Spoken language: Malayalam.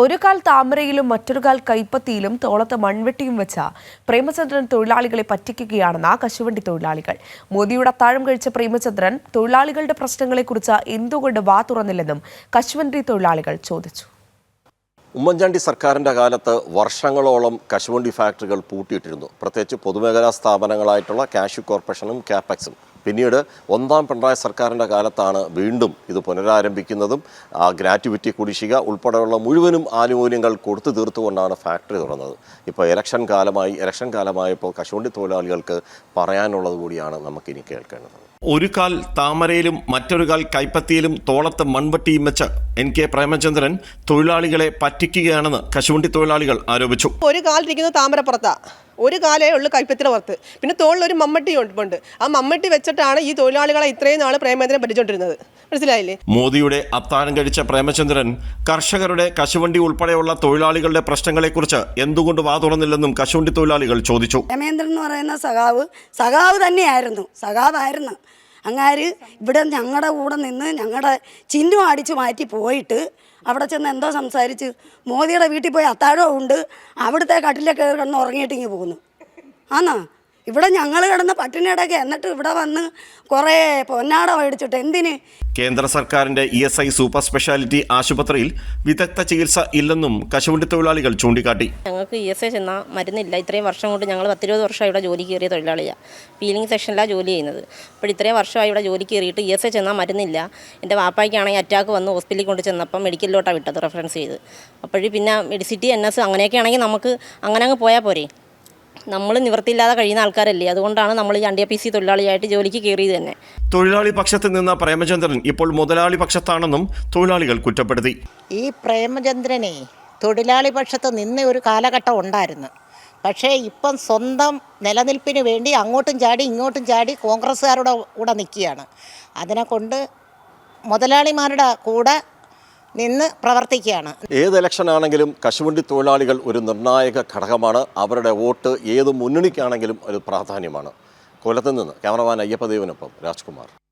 ഒരു കാൽ താമരയിലും മറ്റൊരു കാൽ കൈപ്പത്തിയിലും തോളത്ത് മൺവെട്ടിയും വെച്ച പ്രേമചന്ദ്രൻ തൊഴിലാളികളെ പറ്റിക്കുകയാണെന്ന കശുവണ്ടി തൊഴിലാളികൾ. മോദിയുടെ അത്താഴം കഴിച്ച പ്രേമചന്ദ്രൻ തൊഴിലാളികളുടെ പ്രശ്നങ്ങളെക്കുറിച്ച് എന്തുകൊണ്ട് വാ തുറന്നില്ലെന്നും കശുവണ്ടി തൊഴിലാളികൾ ചോദിച്ചു. ഉമ്മൻചാണ്ടി സർക്കാരിന്റെ കാലത്ത് വർഷങ്ങളോളം കശുവണ്ടി ഫാക്ടറികൾ പൂട്ടിയിട്ടിരുന്നു. പ്രത്യേകിച്ച് പൊതുമേഖലാ സ്ഥാപനങ്ങളായിട്ടുള്ള കാഷ്യൂ കോർപ്പറേഷനും ക്യാപെക്സും പിന്നീട് ഒന്നാം പിണറായി സർക്കാരിന്റെ കാലത്താണ് വീണ്ടും ഇത് പുനരാരംഭിക്കുന്നതും. ആ ഗ്രാറ്റുവിറ്റി കുടിശ്ശിക ഉൾപ്പെടെയുള്ള മുഴുവനും ആനുകൂല്യങ്ങൾ കൊടുത്തു തീർത്തുകൊണ്ടാണ് ഫാക്ടറി തുറന്നത്. ഇപ്പോൾ ഇലക്ഷൻ കാലമായി ഇലക്ഷൻ കാലമായപ്പോൾ കശുവണ്ടി തൊഴിലാളികൾക്ക് പറയാനുള്ളത് കൂടിയാണ് നമുക്കിനി കേൾക്കേണ്ടത്. ഒരു കാൽ താമരയിലും മറ്റൊരു കാൽ കൈപ്പത്തിയിലും തോളത്ത് മൺവെട്ടിയും വെച്ച് എൻ കെ പ്രേമചന്ദ്രൻ തൊഴിലാളികളെ പറ്റിക്കുകയാണെന്ന് കശുവണ്ടി തൊഴിലാളികൾ ആരോപിച്ചു. ഒരു കാലിരിക്കുന്നത് താമരപ്പുറത്താ ഒരു കാലേ ഉള്ളൂ കൈപ്പത്തിന് പുറത്ത്. പിന്നെ തോളിൽ ഒരു മമ്മട്ടി ഉണ്ട് ആ മമ്മട്ടി വെച്ചിട്ടാണ് ഈ തൊഴിലാളികളെ ഇത്രയും നാൾ പ്രേമചന്ദ്രൻ പറ്റിച്ചോണ്ടിരുന്നത് മനസ്സിലായില്ലേ? മോദിയുടെ അത്താഴം കഴിച്ച പ്രേമചന്ദ്രൻ കർഷകരുടെ കശുവണ്ടി ഉൾപ്പെടെയുള്ള തൊഴിലാളികളുടെ പ്രശ്നങ്ങളെക്കുറിച്ച് എന്തുകൊണ്ട് വാ തുറന്നില്ലെന്നും കശുവണ്ടി തൊഴിലാളികൾ ചോദിച്ചു. പ്രേമേന്ദ്രൻ എന്ന് പറയുന്ന സഖാവ് സഖാവ് തന്നെയായിരുന്നു. സഖാവായിരുന്നു. അങ്ങാര് ഇവിടെ ഞങ്ങളുടെ കൂടെ നിന്ന് ഞങ്ങളുടെ ചിന്നു അടിച്ച് മാറ്റി പോയിട്ട് അവിടെ ചെന്ന് എന്തോ സംസാരിച്ച് മോദിയുടെ വീട്ടിൽ പോയി അത്താഴവും ഉണ്ട് അവിടുത്തെ കട്ടിലൊക്കെ കിടന്ന് ഉറങ്ങിയിട്ട് ഇങ്ങ് പോകുന്നു. ആന്നാ? ഇവിടെ ഞങ്ങൾ കിടന്ന് പട്ടിണിയടക്കെ. എന്നിട്ട് ഇവിടെ വന്ന് കുറേ പൊന്നാട മേടിച്ചിട്ട്. എന്തിന്? കേന്ദ്ര സർക്കാരിന്റെ E S I super speciality ആശുപത്രിയിൽ വിദഗ്ധ ചികിത്സ ഇല്ലെന്നും കശുവണ്ടി തൊഴിലാളികൾ ചൂണ്ടിക്കാട്ടി. ഞങ്ങൾക്ക് ഇ എസ് ഐ ചെന്നാൽ മരുന്നില്ല. ഇത്രയും വർഷം കൊണ്ട് ഞങ്ങൾ പത്തിരുപത് വർഷമായി ഇവിടെ ജോലി കയറിയ തൊഴിലാളിയാണ് പീലിംഗ് സെക്ഷനിലാണ് ജോലി ചെയ്യുന്നത്. അപ്പോൾ ഇത്രയും വർഷമായി ഇവിടെ ജോലി കയറിയിട്ട് ഇ എസ് ഐ ചെന്നാൽ മരുന്നില്ല. എന്റെ വാപ്പായ്ക്കാണെങ്കിൽ അറ്റാക്ക് വന്ന് ഹോസ്പിറ്റലിൽ കൊണ്ട് ചെന്നപ്പം മെഡിക്കലിലോട്ടാണ് വിട്ടത് റെഫറൻസ് ചെയ്ത്. അപ്പോഴും പിന്നെ മെഡിസിറ്റി എൻ എസ് അങ്ങനെയൊക്കെ ആണെങ്കിൽ നമുക്ക് അങ്ങനെ അങ്ങ് പോയാൽ പോരെ. നമ്മൾ നിവൃത്തിയില്ലാതെ കഴിയുന്ന ആൾക്കാരല്ലേ. അതുകൊണ്ടാണ് നമ്മൾ ഈ അണ്ടിയ പി സി തൊഴിലാളിയായിട്ട് ജോലിക്ക് കയറിയത് തന്നെ. തൊഴിലാളി പക്ഷത്ത് നിന്ന പ്രേമചന്ദ്രൻ ഇപ്പോൾ മുതലാളി പക്ഷത്താണെന്നും തൊഴിലാളികൾ കുറ്റപ്പെടുത്തി. ഈ പ്രേമചന്ദ്രനെ തൊഴിലാളി പക്ഷത്ത് നിന്ന ഒരു കാലഘട്ടം ഉണ്ടായിരുന്നു. പക്ഷേ ഇപ്പം സ്വന്തം നിലനിൽപ്പിന് വേണ്ടി അങ്ങോട്ടും ചാടി ഇങ്ങോട്ടും ചാടി കോൺഗ്രസ്സുകാരുടെ കൂടെ നിൽക്കുകയാണ്. അതിനെ കൊണ്ട് മുതലാളിമാരുടെ കൂടെ നിന്ന് പ്രവർത്തിക്കുകയാണ്. ഏത് ഇലക്ഷൻ ആണെങ്കിലും കശുവണ്ടി തൊഴിലാളികൾ ഒരു നിർണായക ഘടകമാണ്. അവരുടെ വോട്ട് ഏത് മുന്നണിക്കാണെങ്കിലും ഒരു പ്രാധാന്യമാണ്. കൊല്ലത്ത് നിന്ന് ക്യാമറമാൻ അയ്യപ്പദേവനൊപ്പം രാജ്കുമാർ.